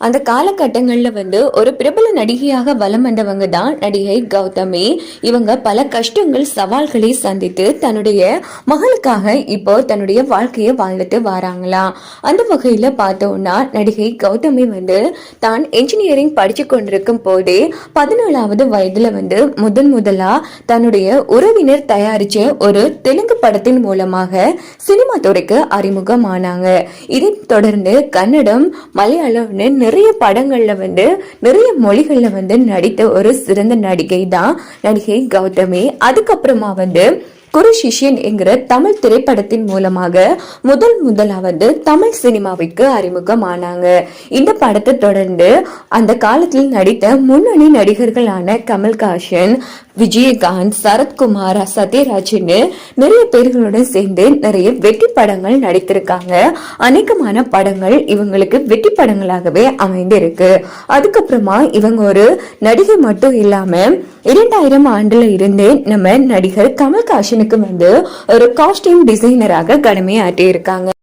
அந்த காலகட்டங்களில் வந்து ஒரு பிரபல நடிகையாக வலம் வந்தவங்க தான் நடிகை கௌதமி. இவங்க பல கஷ்டங்கள் சவால்களை சந்தித்து தன்னுடைய மகளுக்காக இப்போ தன்னுடைய வாழ்க்கையை வாழ்ந்துட்டு வராங்களாம் அந்த வகையில் பார்த்தோம்னா நடிகை கௌதமி வந்து தான் என்ஜினியரிங் படித்து கொண்டிருக்கும் போதே பதினேழாவது வயதில் வந்து முதன் முதலாக தன்னுடைய உறவினர் தயாரித்த ஒரு தெலுங்கு படத்தின் மூலமாக சினிமா துறைக்கு அறிமுகமானாங்க. இதைத் தொடர்ந்து கன்னடம் மலையாளம்னு நிறைய படங்கள்ல வந்து நிறைய மொழிகள்ல வந்து நடித்த ஒரு சிறந்த நடிகை தான் நடிகை கௌதமி. அதுக்கப்புறமா வந்து குரு சிஷ்யன் என்கிற தமிழ் திரைப்படத்தின் மூலமாக முதல் முதலாவது தமிழ் சினிமாவிற்கு அறிமுகமானாங்க. இந்த படத்தை தொடர்ந்து அந்த காலத்தில் நடித்த முன்னணி நடிகர்களான கமல்ஹாசன் விஜயகாந்த் சரத்குமார் சத்யராஜ்னு நிறைய பேர்களுடன் சேர்ந்து நிறைய வெற்றி படங்கள் நடித்திருக்காங்க. அநேகமான படங்கள் இவங்களுக்கு வெற்றி படங்களாகவே அமைந்திருக்கு. அதுக்கப்புறமா இவங்க ஒரு நடிகை மட்டும் இல்லாம இரண்டாயிரம் ஆண்டுல இருந்தே நம்ம நடிகர் கமல்ஹாசனுக்கு வந்து ஒரு காஸ்டியூம் டிசைனராக கடமையாற்றி இருக்காங்க